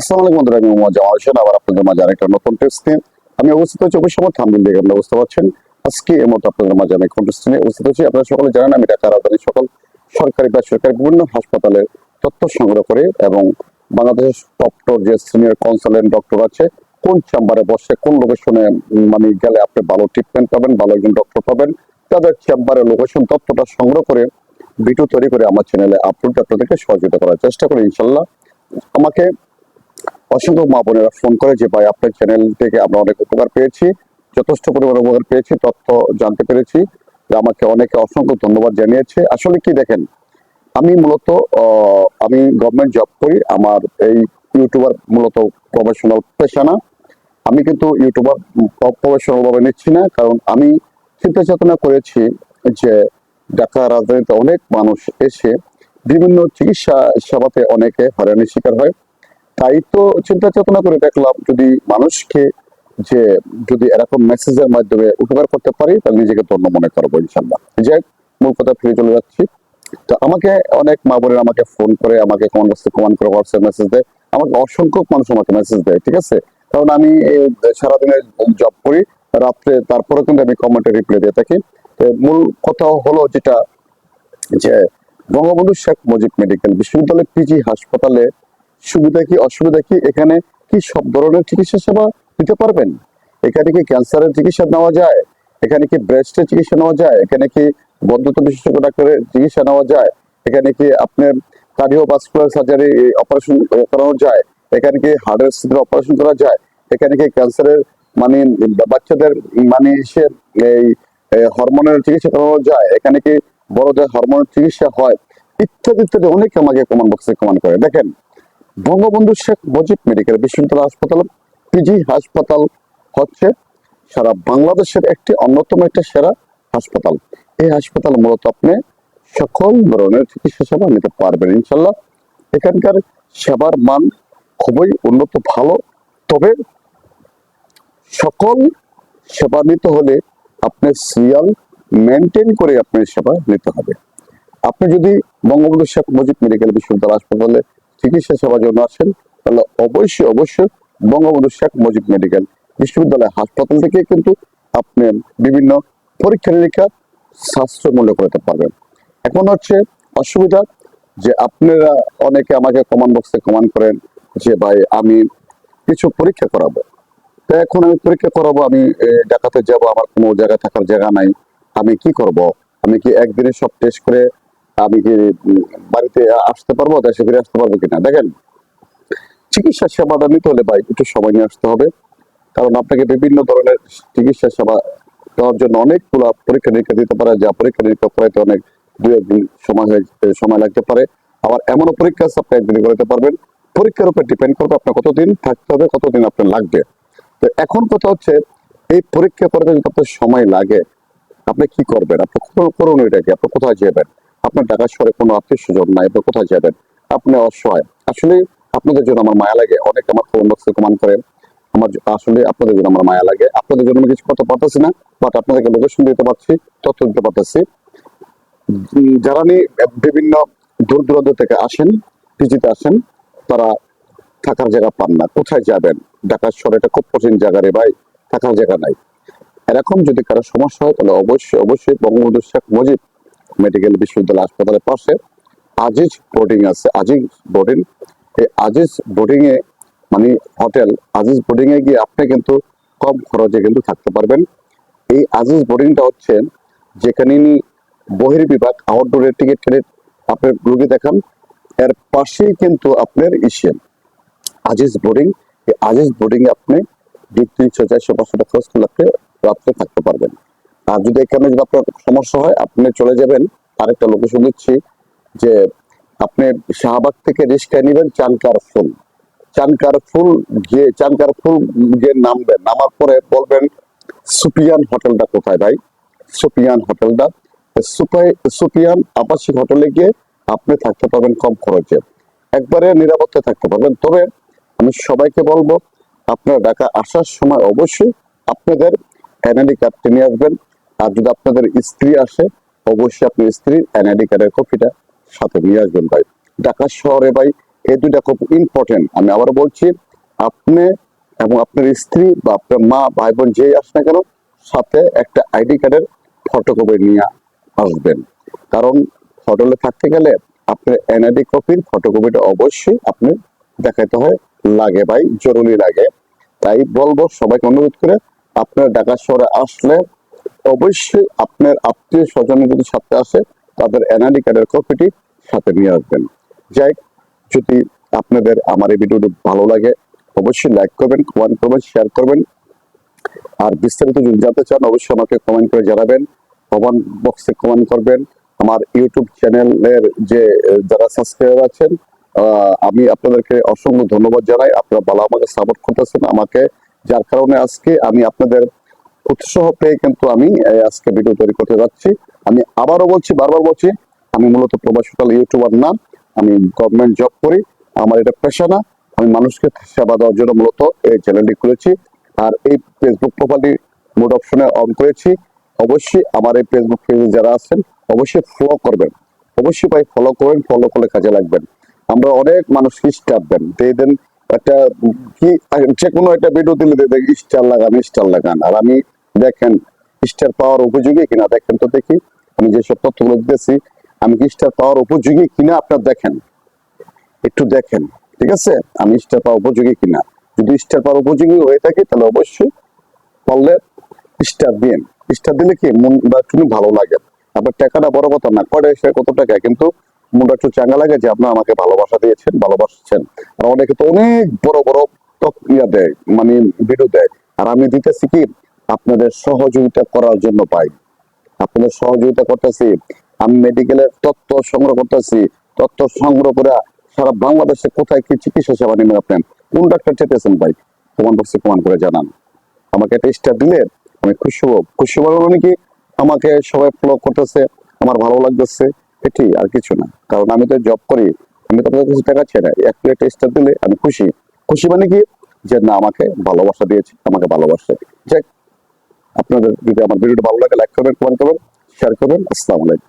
আসসালামু আলাইকুম বন্ধুরা, আমি জামাল হোসেন। আবার আপনাদের মাঝে আরেকটা নতুন টেস্ট নিয়ে আমি অবস্থিত হচ্ছি অবশ্যই আমার থামবিল দেখে আপনারা বুঝতে পারছেন। আজকে এর মতো আপনাদের মাঝে আমি কন্টেস্ট নিয়ে উপস্থিত হচ্ছি আপনারা সকলে জানেন আমি ঢাকা রাজধানী সকল সরকারি বা সরকারি বিভিন্ন হাসপাতালের তথ্য সংগ্রহ করে এবং বাংলাদেশের ডক্টর যে সিনিয়র কনসালটেন্ট ডক্টর আছে, কোন চেম্বারে বসে, কোন লোকেশনে মানে গেলে আপনি ভালো ট্রিটমেন্ট পাবেন, ভালো একজন ডক্টর পাবেন, তাদের চেম্বারের লোকেশন তথ্যটা সংগ্রহ করে ভিডিও তৈরি করে আমার চ্যানেলে আপলোড আপনাদেরকে সহযোগিতা করার চেষ্টা করি, ইনশাল্লাহ। আমাকে অসংখ্য মা বোনেরা ফোন করে যে, ভাই, আপনার চ্যানেল থেকে আমরা অনেক উপকার পেয়েছি, যথেষ্ট পরিমাণে উপকার পেয়েছি, তথ্য জানতে পেরেছি। আমাকে অনেকে অসংখ্য ধন্যবাদ জানিয়েছে। আসলে কি দেখেন, আমি মূলত আমি গভর্নমেন্ট জব করি, আমার এই ইউটিউবার মূলত প্রফেশনাল পেশা না। আমি কিন্তু ইউটিউবার প্রফেশনাল ভাবে নিচ্ছি না, কারণ আমি চিন্তা চেতনা করেছি যে, ঢাকা রাজধানীতে অনেক মানুষ এসে বিভিন্ন চিকিৎসা সেবাতে অনেকে হয়রানির শিকার হয়। তাই চিন্তা চেতনা করে দেখলাম যদি মানুষকে যে যদি এরকম মেসেজের মাধ্যমে উপকার করতে পারি, তাহলে নিজেকে ধন্য মনে করব ইনশাল্লাহ যাই মূল কথা ফিরে চলে যাচ্ছি। তো আমাকে অনেক মা বোনেরা আমাকে ফোন করে, আমাকে কমেন্ট করে হোয়াটসঅ্যাপ মেসেজ দেয়। আমাকে অসংখ্য মানুষ আমাকে মেসেজ দেয়, ঠিক আছে? কারণ আমি সারাদিনে জব করি, রাত্রে তারপরে কিন্তু আমি কমেন্টে রিপ্লাই দিয়ে থাকি। মূল কথা হলো যেটা, যে বঙ্গবন্ধু শেখ মুজিব মেডিকেল বিশ্ববিদ্যালয় পিজি হাসপাতালে সুবিধা কি, অসুবিধা কি? এখানে কি সব ধরনের চিকিৎসা সেবা দিতে পারবেন? এখানে কি ক্যান্সারের চিকিৎসা নেওয়া যায়? এখানে কি ব্রেস্টের চিকিৎসা নেওয়া যায়? এখানে কি বন্ধুত্ব বিশেষজ্ঞ ডাক্তারের চিকিৎসা নেওয়া যায়? এখানে কি আপনার কার্ডিওভাস্কুলার সার্জারি অপারেশন করানো যায়? এখানে কি হার্টের অপারেশন করা যায়? এখানে কি ক্যান্সারের মানে বাচ্চাদের মানে সে এই হরমোনের চিকিৎসা করানো যায়? এখানে কি বড়দের হরমোনের চিকিৎসা হয়? ইত্যাদি ইত্যাদি অনেকে আমাকে কমেন্ট বক্সে কমেন্ট করে। দেখেন বঙ্গবন্ধু শেখ মুজিব মেডিকেল বিশ্ববিদ্যালয় হাসপাতাল, পিজি হাসপাতাল হচ্ছে সারা বাংলাদেশের একটি অন্যতম একটা সেরা হাসপাতাল। এই হাসপাতাল মূলত আপনি সকল ধরনের চিকিৎসা সেবা নিতে পারবেন ইনশাল্লাহ এখানকার সেবার মান খুবই উন্নত, ভালো। তবে সকল সেবা নিতে হলে আপনার সিরিয়াল মেনটেন করে আপনার সেবা নিতে হবে। আপনি যদি বঙ্গবন্ধু শেখ মুজিব মেডিকেল বিশ্ববিদ্যালয় হাসপাতালে চিকিৎসা সেবার জন্য আসেন। তাহলে অবশ্যই অবশ্যই বঙ্গবন্ধু শেখ মুজিব মেডিকেল বিশ্ববিদ্যালয় হাসপাতাল থেকে কিন্তু আপনি বিভিন্ন পরীক্ষা নিরীক্ষা সাশ্রয় মূল্য করতে পারবেন। এখন হচ্ছে অসুবিধা যে আপনারা অনেকে আমাকে কমেন্ট বক্সে কমেন্ট করেন যে, ভাই, আমি কিছু পরীক্ষা করাবো। তো এখন আমি পরীক্ষা করাবো, আমি ঢাকাতে যাব, আমার কোনো জায়গায় থাকার জায়গা নাই। আমি কি করব? আমি কি একদিনে সব টেস্ট করে আমি কি বাড়িতে আসতে পারব, দেশে ফিরে আসতে পারব কিনা, দেখেন, চিকিৎসা সেবাটা নিতে হলে ভাই একটু সময় নিয়ে আসতে হবে। কারণ আপনাকে বিভিন্ন ধরনের চিকিৎসা সেবা দেওয়ার জন্য অনেকগুলো পরীক্ষা নিরীক্ষা দিতে পারে, যা পরীক্ষা নিরীক্ষা করাইতে অনেক দু একদিন সময় সময় লাগতে পারে। আবার এমনও পরীক্ষা আছে, আপনি একদিনে করাতে পারবেন। পরীক্ষার উপর ডিপেন্ড করবে আপনার কতদিন থাকতে হবে, কতদিন আপনার লাগবে। তো এখন কথা হচ্ছে, এই পরীক্ষা করতে যদি আপনার সময় লাগে, আপনি কি করবেন? আপনি করুন এটাকে আপনি কোথায় যাবেন? আপনার ঢাকা শহরে কোনো আত্মীয় স্বজন নাই বা কোথায় যাবেন? আপনি অসহায়। আসলে আপনাদের জন্য আমার মায়া লাগে। অনেক আমার ফোন বক্সে কমান করেন। আমার আসলে আপনাদের জন্য আমার মায়া লাগে। আপনাদের জন্য আমি কিছু করতে পারতেছি না বাট আপনাদেরকে লোকেশন দিতে পারছি, তথ্য দিতে পারতেছি। যারা বিভিন্ন দূর দূরান্ত থেকে আসেন পিজিতে আসেন, তারা থাকার জায়গা পান না। কোথায় যাবেন? ঢাকা শহরে এটা খুব কঠিন জায়গা রে ভাই, থাকার জায়গা নাই। এরকম যদি কারও সমস্যা হয়, তাহলে অবশ্যই অবশ্যই বঙ্গবন্ধু শেখ মুজিব মেডিকেল বিশ্ববিদ্যালয় হাসপাতালের পাশে আজিজ বোর্ডিং আছে, আজিজ বোর্ডিং। এই আজিজ বোর্ডিং এ মানে হোটেল, আজিজ বোর্ডিং এ গিয়ে আপনি কিন্তু কম খরচে কিন্তু থাকতে পারবেন। এই আজিজ বোর্ডিংটা হচ্ছে যেখানে ইনি বহির্বিভাগ আউটডোরের টিকিট কেটে আপনার রুগী দেখান। এর পাশেই কিন্তু আপনার ইসিএম আজিজ বোর্ডিং, এই আজিজ বোর্ডিং এ আপনি দুই তিনশো চারশো পাঁচশো টাকা খরচ করলে রাত্রে থাকতে পারবেন। আর যদি এখানে যদি আপনার সমস্যা হয়, আপনি চলে যাবেন। আরেকটা লোকেশন দিচ্ছি যে আপনি শাহবাগ থেকে রিক্সায় নেবেন চানকার ফুল চানকার ফুল গিয়ে চানকার ফুল গিয়ে নামবেন। নামার পরে বলবেন, সুপিয়ান হোটেলটা কোথায় ভাই? সুপিয়ান হোটেলটা। সুপিয়ান আবাসিক হোটেলে গিয়ে আপনি থাকতে পারবেন কম খরচে। একবারে নিরাপত্তা থাকতে পারবেন। তবে আমি সবাইকে বলব, আপনারা ঢাকা আসার সময় অবশ্যই আপনাদের এনআইডি কার্ডটি নিয়ে আসবেন। আর যদি আপনাদের স্ত্রী আসে, অবশ্যই আপনি স্ত্রীর এনআইডি কার্ডের কপিটা সাথে নিয়ে আসবেন ভাই। ঢাকা শহরে ভাই, এই দুইটা খুব ইম্পর্টেন্ট আমি আবার বলছি, আপনি এবং আপনার স্ত্রী বা আপনার মা ভাই বোন যেই আসে না কেন, সাথে একটা আইডি কার্ডের ফটোকপি নিয়ে আসবেন। কারণ হোটেলে থাকতে গেলে আপনার এনআইডি কপির ফটোকপিটা অবশ্যই আপনি দেখাতে হয়, লাগে ভাই, জরুরি লাগে। তাই বলব সবাইকে অনুরোধ করে, আপনার ঢাকা শহরে আসলে অবশ্যই আপনার আত্মীয় স্বজনের যদি সাথে আসে, তাদের এনআইডি কার্ডের কপিটি সাথে নিয়ে আসবেন। যাই যদি আপনাদের আমার এই ভিডিওটি ভালো লাগে, অবশ্যই লাইক করবেন কমেন্ট করবেন শেয়ার করবেন। আর বিস্তারিত যদি জানতে চান, অবশ্যই আমাকে কমেন্ট করে জানাবেন। কমেন্ট বক্সে কমেন্ট করবেন। আমার ইউটিউব চ্যানেলের যে যারা সাবস্ক্রাইবার আছেন আমি আপনাদেরকে অসংখ্য ধন্যবাদ জানাই। আপনারা ভালো আমাকে সাপোর্ট করতেছেন আমাকে, যার কারণে আজকে আমি আপনাদের উৎসাহ পেয়ে কিন্তু আমি আজকে ভিডিও তৈরি করতে যাচ্ছি। আমি আবারও বলছি, বারবার বলছি, আমি মূলত প্রবাসকাল ইউটিউবার না, আমি গভর্নমেন্ট জব করি, আমার এটা পেশা না, আমি মানুষকে সেবা দেওয়ার জন্য মূলত এই চ্যানেলটি খুলেছি। আর এই ফেসবুক প্রোফাইলটি মোড অপশনে অন করেছি। অবশ্যই আমার এই ফেসবুক পেজে যারা আছেন, অবশ্যই ফলো করবেন। অবশ্যই ভাই ফলো করবেন ফলো করলে কাজে লাগবেন। আমরা অনেক মানুষ স্টার দেন। দিয়ে দেন একটা কি, যে কোনো একটা ভিডিও দিলে দেখ স্টার লাগান স্টার লাগান। আর আমি দেখেন, স্টার পাওয়ার উপযোগী কিনা দেখেন তো দেখি। আমি যেসব তথ্যগুলো দিতেছি, আমি কি স্টার পাওয়ার উপযোগী কিনা আপনার দেখেন। একটু দেখেন, ঠিক আছে? আমি স্টার পাওয়ার উপযোগী কিনা? যদি স্টার পাওয়ার উপযোগী হয়ে থাকে, তাহলে অবশ্যই পারলে স্টার দিন স্টার দিলে কি, মন বা একটু ভালো লাগে। আপনার টাকাটা বড় কথা না, কয়টা, কত টাকা? কিন্তু মনটা একটু চাঙ্গা লাগে যে আপনার আমাকে ভালোবাসা দিয়েছেন, ভালোবাসছেন। আর অনেকে তো অনেক বড় বড় ইয়া দেয় মানে ভিডিও দেয়। আর আমি দিতেছি কি, আপনাদের সহযোগিতা করার জন্য পাই। আপনাদের সহযোগিতা করতেছি, আমি মেডিকেলের তথ্য সংগ্রহ করতেছি, তথ্য সংগ্রহ করে সারা বাংলাদেশে কোথায় কি চিকিৎসা সেবা নেবেন আপনি? কোন ডাক্তার চেতেছেন ভাই? কমান বক্সে কমান করে জানান। আমাকে একটা দিলে আমি খুশি হব। খুশি হব মানে কি, আমাকে সবাই ফলো করতেছে, আমার ভালো লাগতেছে। এটি আর কিছু না। কারণ আমি তো জব করি, আমি তো কাছে টাকা ছেড়ে এক প্লেট স্টার দিলে আমি খুশি। খুশি মানে কি? যে না, আমাকে ভালোবাসা দিয়েছে, আমাকে ভালোবাসে। যাক, আপনাদের যদি আমার ভিডিওটা ভালো লাগে লাইক করবেন কমেন্ট করবেন শেয়ার করবেন, আসসালামু আলাইকুম।